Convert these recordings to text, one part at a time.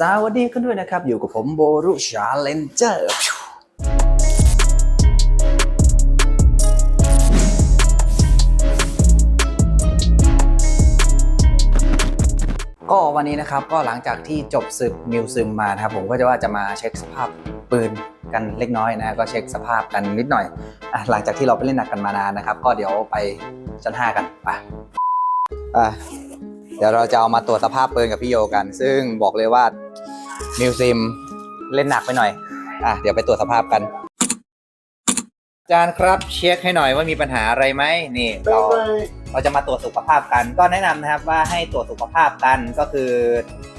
สวัสดีกันด้วยนะครับ อยู่กับผมโบรุชาเลนเจอร์ก็วันนี้นะครับก็หลังจากที่จบศึกมิวซึมมานะครับผมก็จะว่าจะมาเช็คสภาพปืนกันเล็กน้อยนะก็เช็คสภาพกันนิดหน่อยอหลังจากที่เราไปเล่นหนักกันมานานนะครับ ก็เดี๋ยวไปชั้นห้ากันไปอะเดี๋ยวเราจะเอามาตรวจสภาพปืนกับพี่โยกัน ซึ่งบอกเลยว่า มิวซิมเล่นหนักไปหน่อย อะ เดี๋ยวไปตรวจสภาพกันอาจารย์ครับเช็คให้หน่อยว่ามีปัญหาอะไรไหมนี่เราเราจะมาตรวจสุขภาพกัน ก็แนะนำนะครับว่าให้ตรวจสุขภาพกันก็คือ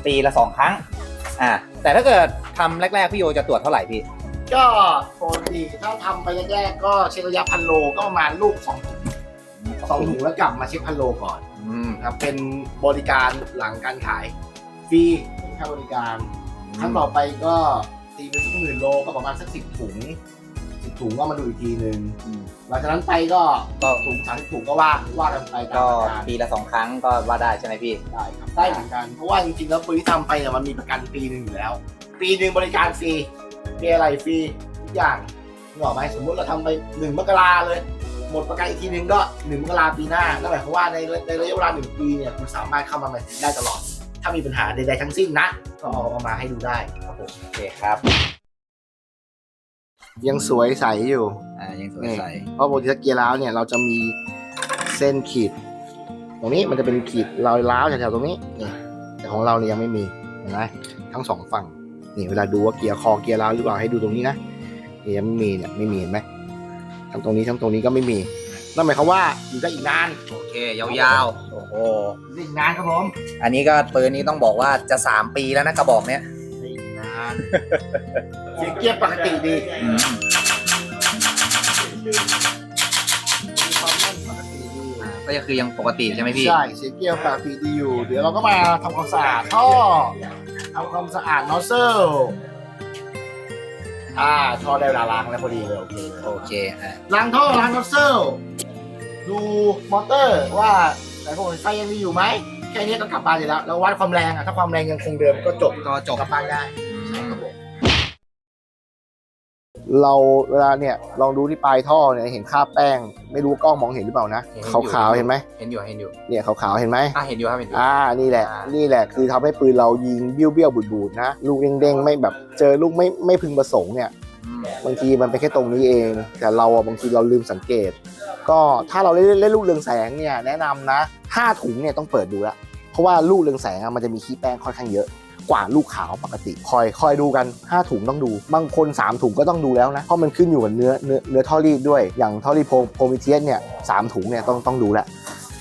ปีละสองครั้ง อะแต่ถ้าเกิดทำแรก ๆ พี่โยจะตรวจเท่าไหร่พี่ ก็ปกติถ้าทำไปแรกๆก็เช็คระยะพันโลก็ประมาณลูกสองถุงสองถุงแล้วกลับมาเช็คพันโลก่อนอืมครับเป็นบริการหลังการขายฟรีเป็นค่าบริการ ครั้งต่อไปก็ตีเป็นสักหมื่นโลก็ประมาณสักสิบถุงสิบถุงก็มาดูอีกทีหนึ่งอืมหลังจากนั้นไปก็ก็ถุงสามสิบถุงก็ว่าว่ากันไปตามก็ประการปีละสองครั้งก็ว่าได้ใช่ไหมพี่ ได้ครับได้เหมือนกันเพราะว่าจริงๆแล้วปืนที่ทำไปเนี่ยมันมีประกันปีหนึ่งอยู่แล้ว ปีหนึ่งบริการฟรีมีอะไรฟรีทุกอย่างนึกออกไหมสมมติเราทำไปหนึ่งมกราเลย หมดประกันอีกทีหนึ่งก็หนึ่งมกราปีหน้านั่นหมายความว่าในในระยะเวลาหนึ่งปีเนี่ยคุณสามารถเข้ามาใหม่ได้ตลอด ถ้ามีปัญหาใดๆทั้งสิ้นนะ ก็เอาออกมาให้ดูได้ครับผมโอเคครับยังสวยใสอยู่ อ่ายังสวยใสเพราะปกติถ้าเกียร์ร้าวเนี่ยเราจะมีเส้นขีด ตรงนี้มันจะเป็นขีดรอยร้าวแถวๆตรงนี้นี่แต่ของเราเนี่ยยังไม่มีเห็นไหมทั้งสองฝั่งนี่เวลาดูว่าเกียร์คอเกียร์ร้าวหรือเปล่าให้ดูตรงนี้นะนี่ยังไม่มีเนี่ยไม่มีเห็นไหมทั้งตรงนี้ทั้งตรงนี้ก็ไม่มี นั่นหมายความว่าอยู่ได้อีกนานโอเค ยาวๆโอ้โหอยู่ได้อีกนานครับผมอันนี้ก็ปืนนี้ต้องบอกว่าจะสามปีแล้วนะกระบอกเนี้ยอยู่ได้อีกนานเสียงเกียร์ปกติดีมีความแน่นปกติดีก็จะคือยังปกติใช่ไหมพี่ใช่เสียเกียร์ปกติดีอยู่ เดี๋ยวเราก็มาทำความสะอาดท่อทำความสะอาดนอสเซล อ่าท่อได้เวลาล้างแล้วพอดีเลยโอเคเลยโอเคอะล้างท่อล้างนอสเซลดูมอเตอร์ว่าสายพวกไฟยังมีอยู่ไหมแค่นี้ก็กลับบ้านได้แล้วแล้ววัดความแรงอะถ้าความแรงยังคงเดิมก็จบก็จบกลับบ้านได้อืม เราเวลาเนี่ยลองดูที่ปลายท่อเนี่ยเห็นคราบแป้ง ไม่รู้กล้องมองเห็นหรือเปล่านะขาวๆเห็นไหมเห็นอยู่เห็นอยู่เนี่ยขาวๆเห็นไหมอะเห็นอยู่ครับเห็นอยู่ อ่านี่แหละ อ่านี่ นี่แหละคือทำให้ปืนเรายิงเบี้ยวเบี้ยวๆบูดๆนะลูกเด้งๆไม่แบบเจอลูกไม่ไม่พึงประสงค์เนี่ย อืมบางทีมันเป็นแค่ตรงนี้เอง แต่เราอะบางทีเราลืมสังเกต ก็ถ้าเราเล่นเล่นลูกเรืองแสงเนี่ยแนะนำนะห้าถุงเนี่ยต้องเปิดดูละเพราะว่าลูกเรืองแสงอะมันจะมีขี้แป้งค่อนข้างเยอะ กว่าลูกขาวปกติ คอยคอยดูกัน 5 ถุงต้องดู บางคน 3 ถุงก็ต้องดูแล้วนะ เพราะมันขึ้นอยู่กับเนื้อเนื้อเนื้อท่อรีดด้วย อย่างท่อรีดโพโพมิเทียสเนี่ยสามถุงเนี่ยต้องต้องดูแหละ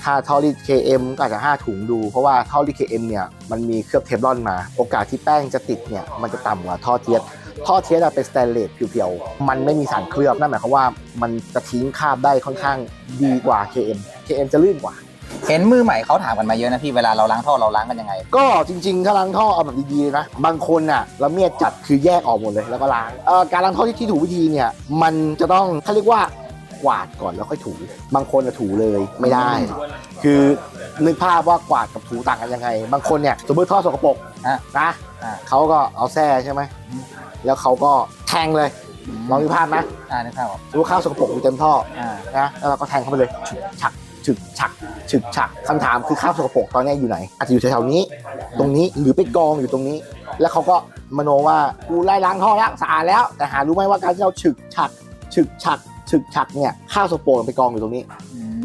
ถ้าท่อรีด KM ก็อาจจะ 5 ถุงดู เพราะว่าท่อรีด KM เนี่ยมันมีเคลือบเทฟลอนมา โอกาสที่แป้งจะติดเนี่ยมันจะต่ำกว่าท่อเทียสท่อเทียสเป็นสแตนเลสเพียวๆ มันไม่มีสารเคลือบ นั่นหมายความว่ามันจะทิ้งคราบได้ค่อนข้างดีกว่า KM KM จะลื่นกว่า เห็นมือใหม่เขาถามกันมาเยอะนะพี่เวลาเราล้างท่อเราล้างกันยังไง ก็จริงๆ ถ้าล้างท่อเอาแบบดีๆเลยนะบางคนน่ะละเมียดจัดคือแยกออกหมดเลยแล้วก็ล้างเอ่อการล้างท่อที่ที่ถูกวิธีเนี่ยมันจะต้องเขาเรียกว่ากวาดก่อนแล้วค่อยถู บางคนน่ะถูเลยไม่ได้ คือนึกภาพว่ากวาดกับถูต่างกันยังไง บางคนเนี่ยสมมติท่อสกปรกอะนะอะ เขาก็เอาแส้ใช่ไหมแล้วเขาก็แทงเลยลองนึกภาพนะอ่านึกภาพออกสมมติข้าวสกปรกอยู่เต็มท่ออ่านะแล้วเราก็แทงเข้าไปเลยฉึกฉัก ฉึกฉักฉึกฉักคำถามคือข้าวสกปรกตอนนี้อยู่ไหน อาจจะอยู่แถวๆนี้ ตรงนี้หรือไปกองอยู่ตรงนี้ แล้วเขาก็มโนว่ากูไล่ล้างท่อแล้วสะอาดแล้ว แต่หารู้ไหมว่าการที่เราฉึกฉักฉึกฉักฉึกฉักเนี่ยข้าวสกปรกมันไปกองอยู่ตรงนี้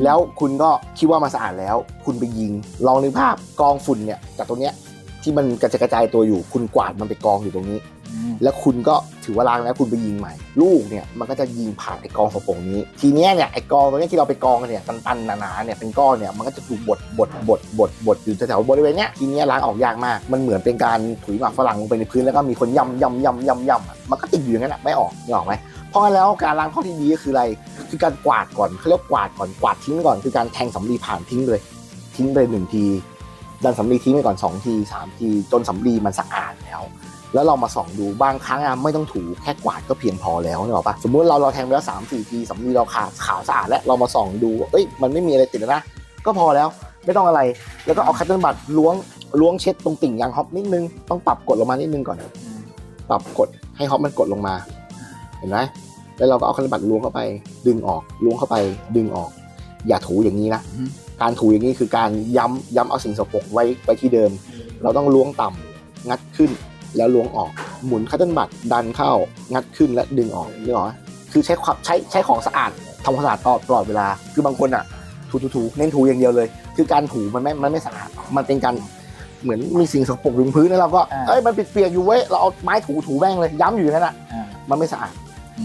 แล้วคุณก็คิดว่ามันสะอาดแล้ว คุณไปยิง ลองนึกภาพกองฝุ่นเนี่ยจากตรงเนี้ยที่มันกระจายกระจายตัวอยู่ คุณกวาดมันไปกองอยู่ตรงนี้อืม แล้วคุณก็ถือว่าล้างแล้วคุณไปยิงใหม่ ลูกเนี่ยมันก็จะยิงผ่านไอ้กองสกปรกนี้ ทีเนี้ยเนี่ยไอ้กองตรงเนี้ที่เราไปกองกันเนี่ยตันๆหนาๆเนี่ยเป็นก้อนเนี่ยมันก็จะถูกบดบดบดบดบดอยู่แถวๆบริเวณเนี้ยทีเนี้ยล้างออกยากมาก มันเหมือนเป็นการถุยหมากฝรั่งลงไปในพื้นแล้วก็มีคนย่ำย่ำย่ำย่ำย่ำมันก็ติดอยู่อย่างนั้นอะไม่ออกนี่ออกไหมเพราะงั้นแล้วการล้างข้อที่ดีก็คืออะไร คือการกวาดก่อนเขาเรียกกวาดก่อนกวาดทิ้งก่อนคือการแทงสำลีผ่านทิ้งเลย ทิ้งไปหนึ่งทีดันสำลีทิ้งไปก่อนสองทีสทีจนสำลีมันสะอาดแล้ว แล้วเรามาส่องดูบางครั้งอะไม่ต้องถูแค่กวาดก็เพียงพอแล้วนึกออกปะสมมติเราเราแทงไปแล้วสามสี่ทีสำลีเราขาดขาวสะอาดแล้วเรามาส่องดูเอ้ยมันไม่มีอะไรติดแล้วนะก็พอแล้วไม่ต้องอะไรแล้วก็เอาคัตเติ้ลบัตล้วงล้วงเช็ดตรงติ่งยางฮอปนิดนึงต้องปรับกดลงมานิดนึงก่อนปรับกดให้ฮอปมันกดลงมาเห็นไหมแล้วเราก็เอาคันบัตล้วงเข้าไป ดึงออกล้วงเข้าไป ดึงออก อย่าถูอย่างนี้นะการถูอย่างนี้คือการย้ำย้ำเอาสิ่งสกปรกไว้ไว้ที่เดิม เราต้องล้วงต่ำงัดขึ้น แล้วล้วงออกหมุนคัตเติ้ลบัตดันเข้างัดขึ้นและดึงออกนึกออกไหมคือใช้ความใช้ใช้ของสะอาดทำความสะอาดตลอดตลอดเวลา คือบางคนอะถูถูถูเน้นถูอย่างเดียวเลย คือการถูมันไม่มันไม่สะอาดมันเป็นการเหมือนมีสิ่งสกปรกอยู่บนพื้นแล้วเราก็อ่าเอ้ยมันเปียกๆอยู่เว้ยเราเอาไม้ถูถูแม่งเลยย้ำอยู่อย่างนั้นอะอ่ามันไม่สะอาด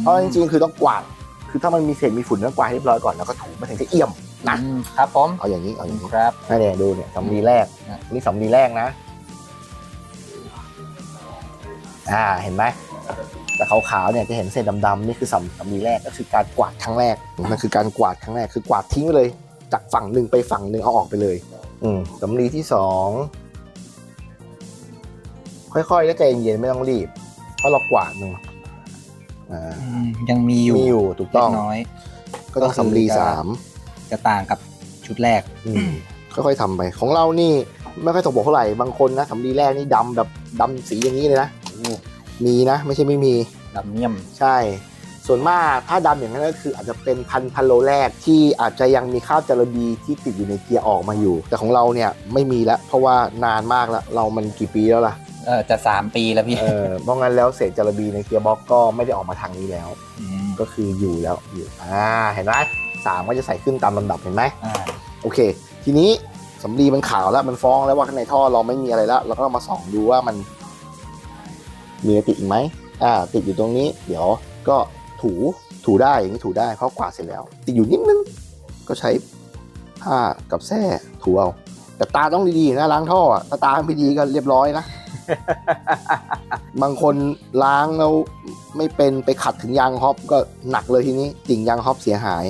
เพราะจริงๆคือต้องกวาดคือถ้ามันมีเศษมีฝุ่นต้องกวาดให้เรียบร้อยก่อนแล้วก็ถูมันถึงจะเอี่ยมนะอืมครับผมเอาอย่างนี้เอาอย่างนี้ครับนี่เนี่ยดูเนี่ยสำลีแรกอะนี่สำลีแรกนะ อ่าเห็นไหมแต่ขาวๆเนี่ยจะเห็นเศษดำๆนี่คือสำสำลีแรกก็คือการกวาดครั้งแรกมันคือการกวาดครั้งแรกคือกวาดทิ้งไปเลย จากฝั่งหนึ่งไปฝั่งหนึ่งเอาออกไปเลย อืมสำลีที่สองค่อยๆแล้วใจเย็นๆไม่ต้องรีบ เพราะเรากวาดมันอ่าอืมยังมีอยู่มีอยู่ถูกเล็ต้อง กน้อย ก็ต้องสำลีสามจะต่างกับชุดแรก อืมค่อยๆทำไป ของเรานี่ไม่ค่อยตกบกเท่าไหร่บางคนนะสำลีแรกนี่ดำแบบดำสีอย่างนี้เลยนะ มีนะ ไม่ใช่ไม่มีดำเมี่ยมใช่ ส่วนมากถ้าดำอย่างนั้นก็คืออาจจะเป็นพันพันโลแรกที่อาจจะยังมีคราบจาระบีที่ติดอยู่ในเกียร์ออกมาอยู่ แต่ของเราเนี่ยไม่มีแล้วเพราะว่านานมากแล้วเรามันกี่ปีแล้วล่ะเออจะสามปีแล้วพี่เออเพราะงั้นแล้วเศษจาระบีในเกียร์บ็อกก็ไม่ได้ออกมาทางนี้แล้วมก็คืออยู่แล้วอยู่อ่าเห็นไหมสามก็จะใส่ขึ้นตามลำดับเห็นไหมอ่าโอเค ทีนี้สำลีมันขาวแล้วมันฟ้องแล้วว่าข้างในท่อเราไม่มีอะไรแล้วเราก็มาส่องดูว่ามัน มีอะไรติดอีกไหมอ่าติดอยู่ตรงนี้ เดี๋ยวก็ถูถูได้อย่างนี้ถูได้เพราะกวาดเสร็จแล้ว ติดอยู่นิดนึงก็ใช้ผ้ากับแส้ถูเอาแต่ตาต้องดีๆนะล้างท่ออะถ้าตาไม่ดีก็เรียบร้อยนะ บางคนล้างแล้วไม่เป็นไปขัดถึงยางฮอปก็หนักเลยทีนี้ติ่งยางฮอปเสียหาย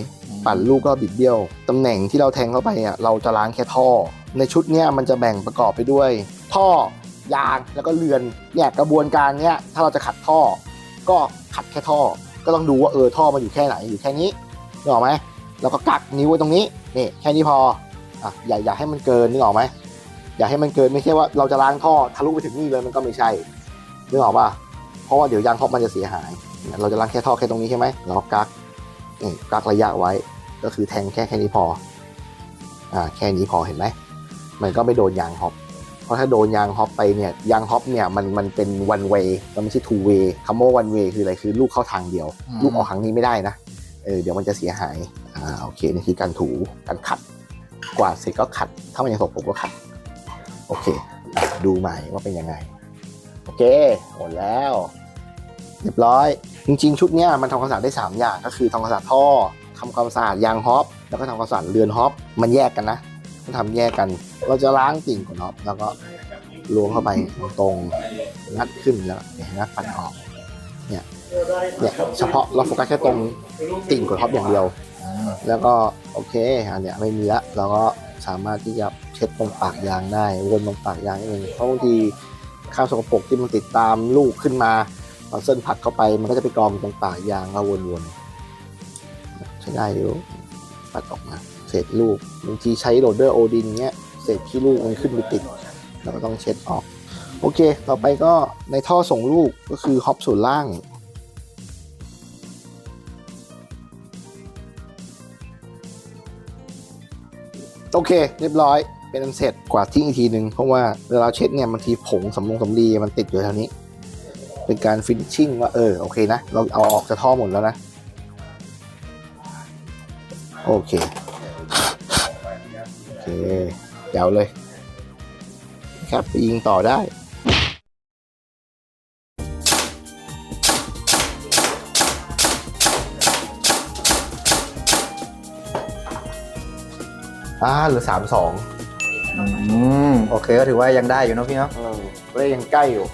ปั่นลูกก็บิดเบี้ยวตำแหน่งที่เราแทงเข้าไปอะเราจะล้างแค่ท่อ ในชุดเนี้ยมันจะแบ่งประกอบไปด้วย ท่อ ยางแล้วก็เรือนเนี่ยกระบวนการเนี้ยถ้าเราจะขัดท่อ ก็ขัดแค่ท่อ ก็ต้องดูว่าเออท่อมันอยู่แค่ไหนอยู่แค่นี้นึกออกไหมแล้วก็กักนิ้วไว้ตรงนี้นี่แค่นี้พออะอย่าอย่าให้มันเกินนึกออกไหมอย่าให้มันเกินไม่ใช่ว่าเราจะล้างท่อทะลุไปถึงนี่เลยมันก็ไม่ใช่นึกออกป่ะเพราะว่าเดี๋ยวยางฮอมันจะเสียหาย เราจะล้างแค่ท่อแค่ตรงนี้ใช่ไหมเราก็กักนี่กักระยะไว้ก็คือแทงแค่แค่นี้พออ่าแค่นี้พอเห็นไหมมันก็ไม่โดนยางฮอป เพราะถ้าโดนยางฮอปไปเนี่ยยางฮอปเนี่ยมันมันเป็น one way มันไม่ใช่ two way คำว่า one way คืออะไรคือลูกเข้าทางเดียว อืม ลูกออกทางนี้ไม่ได้นะเออเดี๋ยวมันจะเสียหายอ่าโอเคนี่คือการถูการขัด กวาดเสร็จก็ขัด ถ้ามันยังสกปรกก็ขัด โอเคดูใหม่ว่าเป็นยังไง โอเคหมดแล้ว เรียบร้อย จริงๆ ชุดเนี้ยมันทำความสะอาดได้ 3 อย่างก็คือทำความสะอาดท่อทำความสะอาดยางฮอปแล้วก็ทำความสะอาดเรือนฮอปมันแยกกันนะต้อง ทำแยกกัน เราจะล้างติ่งก่อนเนาะแล้วก็ล้วงเข้าไปตรงงัดขึ้นแล้วเนี่ยงัดปัดออก เนี่ยเนี่ยเฉพาะเราโฟกัสแค่ตรงติ่งกดท็อปอย่างเดียว แล้วก็โอเคอันเนี้ยไม่มีละเราก็สามารถที่จะเช็ดตรงปากยางได้วนตรงปากยางนิดนึงเพราะบางทีข้าวสกปรกที่มันติดตามลูกขึ้นมาเอาเส้นผักเข้าไปมันก็จะไปกองตรงปากยางแล้ววนๆใช้ได้อยู่ปัดออกมา เศษลูกบางทีใช้โรลเดอร์โอดินเงี้ยเศษขี้ลูกมันขึ้นไปติด เราก็ต้องเช็ดออก โอเค ต่อไปก็ในท่อส่งลูกก็คือฮอปส่วนล่างโอเค เรียบร้อย เป็นอันเสร็จกว่าทิ้งอีกทีหนึ่งเพราะว่าเวลาเช็ดเนี่ยบางทีผงสำลงสำลีมันติดอยู่แถวนี้ เป็นการฟินชิ่งว่าเออโอเคนะ เราเอาออกจากท่อหมดแล้วนะ โอเค เคเดี๋ยวเลย ครับไปยิงต่อได้อ่าเหลือสามสองอืมโอเคก็ถือว่ายังได้อยู่เนอะพี่เนาะเออก็ยังใกล้อยู่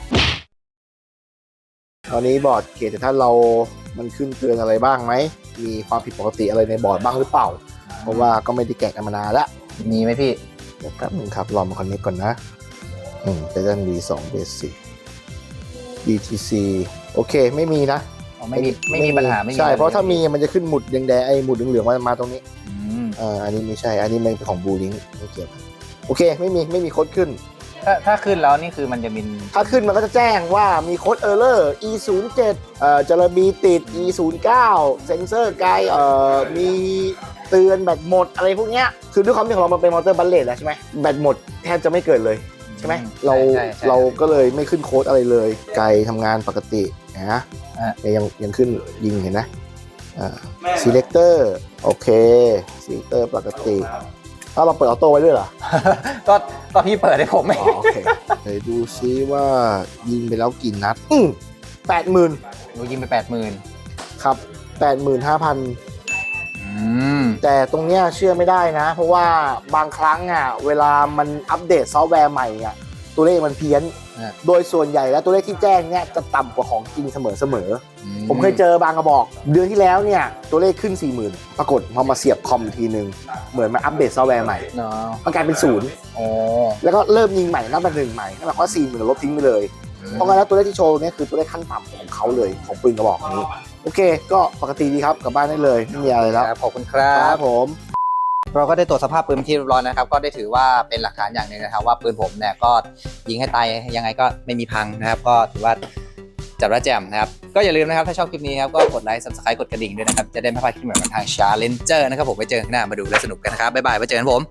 ตอนนี้บอร์ดเขตแต่ถ้าเรามันขึ้นเตือนอะไรบ้างไหม มีความผิดปกติอะไรในบอร์ดบ้างหรือเปล่า เพราะว่าก็ไม่ได้แกะกันมานานแล้ว มีไหมพี่ เดี๋ยวแป๊บนึงครับรอมาคอนเนคก่อนนะอืมจะด้าน V2 Basic BTC โอเคไม่มีนะอ๋อไม่มีไม่มีปัญหาไม่มีใช่ เพราะถ้ามีมันจะขึ้นหมุดแดงๆไอ้หมุดเหลืองๆมันมาตรงนี้อืมอ่าอันนี้ไม่ใช่ อันนี้มันเป็นของบูลิงไม่เกี่ยวกันโอเค ไม่มีไม่มีโค้ดขึ้น ถ้าถ้าขึ้นแล้วนี่คือมันจะมีถ้าขึ้นมันก็จะแจ้งว่ามีโค้ดเออร์เลอร์ e 0 7เอ่อจะระบีติด e 0 9เซนเซอร์ไกลเอ่อมีเตือนแบตหมดอะไรพวกเนี้ยคือด้วยความที่ของเรามันเป็นมอเตอร์บัลเลตแล้วใช่ไหมแบตหมดแทบจะไม่เกิดเลย ใช่ไหมเราใช่ใช่ เราก็เลยไม่ขึ้นโค้ดอะไรเลย ไกลทำงานปกตินะอะ เนี่ยยังยังขึ้นยิงเห็นนะอ่า selector โอเค selector ปกติ ถ้าวเราเปิดออโต้ไว้ด้วยเหรอ ก็ก็พี่เปิดให้ผมไม่อ๋อโอเคเดี๋ยวดูซิว่ายิงไปแล้วกี่นัด อืมแปดหมื่นหนูยิงไปแปดหมื่นครับแปดหมื่นห้าพัน อืม แต่ตรงเนี้ยเชื่อไม่ได้นะ เพราะว่าบางครั้งอะเวลามันอัปเดตซอฟต์แวร์ใหม่อะตัวเลขมันเพี้ยน โดยส่วนใหญ่แล้วตัวเลขที่แจ้งเนี่ยจะต่ำกว่าของจริงเสมอเสมอๆผมเคยเจอบางกระบอก เดือนที่แล้วเนี่ยตัวเลขขึ้น 40,000 ปรากฏพอมาเสียบคอมทีนึง เหมือนมันอัปเดตซอฟต์แวร์ใหม่เนาะมันกลายเป็นศูนย์โอ้แล้วก็เริ่มยิงใหม่นับเป็นหนึ่งใหม่นั่นหมายความว่าสี่หมื่นลบทิ้งไปเลยเพราะงั้นแล้วตัวเลขที่โชว์เนี่ยคือตัวเลขขั้นต่ำของเขาเลยของปืนกระบอกนี้ โอเค ก็ปกติดีครับกลับบ้านได้เลยไม่มีอะไรแล้วครับขอบคุณครัครับบผม เราก็ได้ตรวจสภาพปืนที่เรียบร้อยนะครับ ก็ได้ถือว่าเป็นหลักฐานอย่างหนึ่งนะครับ ว่าปืนผมเนี่ยก็ยิงให้ตายยังไงก็ไม่มีพังนะครับ ก็ถือว่าจับและแจ่มนะครับ ก็อย่าลืมนะครับ ถ้าชอบคลิปนี้ครับ ก็กดไลค์ subscribe กดกระดิ่งด้วยนะครับ จะได้ไม่พลาดคลิปใหม่ๆทาง Challenger นะครับผมไว้เจอกันหน้ามาดูและสนุกกันนะครับบ๊ายบายไว้เจอกันผม